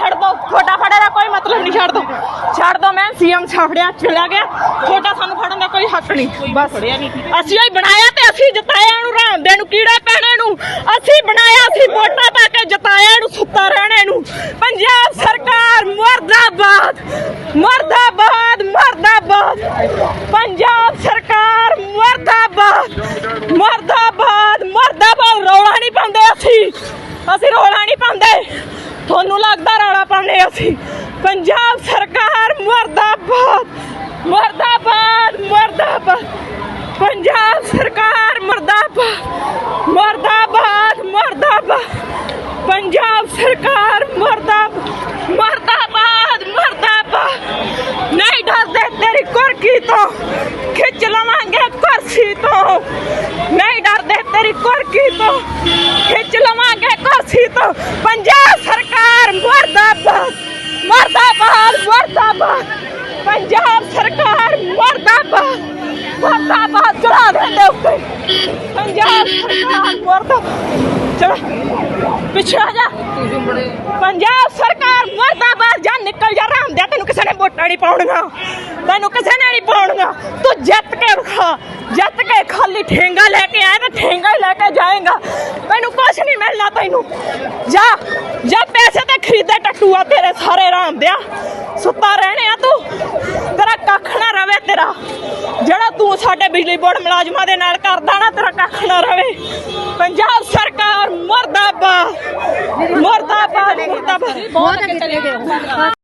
ਛੱਡ ਦੋ ਤੁਹਾਡਾ ਫੜੇ ਦਾ ਕੋਈ ਮਤਲਬ ਨਹੀਂ, ਛੱਡ ਦੋ। ਛੱਡ ਦੋ, ਮੈਂ ਸੀਐਮ ਛਾਫੜਿਆ ਚਲਾ ਗਿਆ। ਤੁਹਾਡਾ ਸਾਨੂੰ ਫੜਨ ਦਾ ਕੋਈ ਹੱਕ ਨਹੀਂ। ਬਸ। ਅਸੀਂ ਹੀ ਬਣਾਇਆ ਤੇ ਅਸੀਂ ਜਿਤਾਇਆ ਨੂੰ ਰਾਮਦੇ ਨੂੰ, ਕੀੜੇ ਪੈਣੇ ਨੂੰ। ਅਸੀਂ ਬਣਾਇਆ, ਅਸੀਂ ਵੋਟਾਂ ਪਾ ਕੇ ਜਿਤਾਇਆ ਨੂੰ, ਸੁੱਤਾ ਰਹਿਣੇ ਨੂੰ। ਪੰਜਾਬ ਸਰਕਾਰ ਮਰਦਾਬਾਦ ਮਰਦਾਬਾਦ ਮਰਦਾਬਾਦ। ਪੰਜਾਬ ਸਰਕਾਰ ਮਰਦਾਬਾਦ ਮਰਦਾਬਾਦ ਮਰਦਾਬਾਦ। ਰੌਲਾ ਨਹੀਂ ਪਾਉਂਦੇ ਅਸੀਂ। ਅਸੀਂ ਰੌਲਾ ਨਹੀਂ ਪਾਉਂਦੇ। ਤੁਹਾਨੂੰ ਲੱਗਦਾ ਰੌਲਾ ਪਾਉਂਦੇ ਅਸੀਂ? ਪੰਜਾਬ ਸਰਕਾਰ ਮਰਦਾਬਾਦ ਮਰਦਾਬਾਦ ਮਰਦਾਬਾਦ। ਪੰਜਾਬ ਸਰਕਾਰ ਮਰਦਾਬਾਦ ਮਰਦਾਬਾਦ ਮਰਦਾਬਾਦ। ਪੰਜਾਬ ਸਰਕਾਰ ਮਰਦਾਬਾਦ ਮਰਦਾਬਾਦ ਮਰਦਾਬਾਦ। ਨਹੀਂ ਡਰਦੇ ਤੇਰੀ ਕੁਰਕੀ ਤੋਂ, ਖਿੱਚ ਲਵਾਂਗੇ ਕੁਰਸੀ ਤੋਂ। ਨਹੀਂ ਡਰਦੇ ਤੇਰੀ ਕੁਰਕੀ ਤੋਂ, ਖਿੱਚ ਲਵਾਂਗੇ ਕੁਰਸੀ ਤੋਂ। ਪੰਜਾਬ ਮਰਦਾਬਾਦ ਮਰਦਾਬਾਦ ਮਰਦਾਬਾਦ। ਪੰਜਾਬ ਸਰਕਾਰ ਮਰਦਾਬਾਦ ਮਰਦਾਬਾਦ। ਚੜਾ ਦੇ ਉੱਤੇ। ਪੰਜਾਬ ਸਰਕਾਰ ਮਰਦਾਬਾਦ। ਚਲੋ ਪਿੱਛੇ ਆ ਜਾ। ਪੰਜਾਬ ਸਰਕਾਰ ਮਰਦਾਬਾਦ ਜਾਂ ਨਿਕਲ ਜਾ ਰਾਮਦਿਆ ਤੈਨੂੰ ਕਿਸੇ ਨੇ ਵੋਟਾਂ ਨਹੀਂ ਪਾਉਣੀਆਂ। ਤੈਨੂੰ ਕਿਸੇ ਨੇ ਨਹੀਂ ਪਾਉਣੀਆਂ। ਤੂੰ ਜਿੱਤ ਕੇ ਵਿਖਾ ਜਿੱਤ ਕੇ ਖਾਲੀ ਠੇਂਗਾ ਲੈ ਕੇ ਆਇਆ ਤਾਂ ਠੇਂਗਾ ਹੀ ਲੈ ਕੇ ਜਾਏਗਾ। ਤੈਨੂੰ ਕੁਝ ਨਹੀਂ ਮਿਲਣਾ ਤੈਨੂੰ। ਜਾ। ਜਾ ਪੈਸੇ ਖਰੀਦੇ ਟੱਟੂਆ ਤੇਰੇ ਸਾਰੇ ਰਾਮਦਿਆ ਸੁੱਤਾ ਰਹਿਣੇ ਆ ਤੂੰ। ਤੇਰਾ ਕੱਖ ਨਾ ਰਵੇ ਤੇਰਾ। ਜਿਹੜਾ ਤੂੰ ਸਾਡੇ ਬਿਜਲੀ ਬੋਰਡ ਮੁਲਾਜ਼ਮਾਂ ਦੇ ਨਾਲ ਕਰਦਾ ਨਾ, ਤੇਰਾ ਕੱਖ ਨਾ ਰਵੇ। ਪੰਜਾਬ ਸਰਕਾਰ ਮਰਦਾਬਾਦ। ਮਰਦਾਬਾਦ ਮਰਦਾਬਾਦ। ਬਹੁਤ ਅੱਗੇ ਚਲੇ ਗਏ।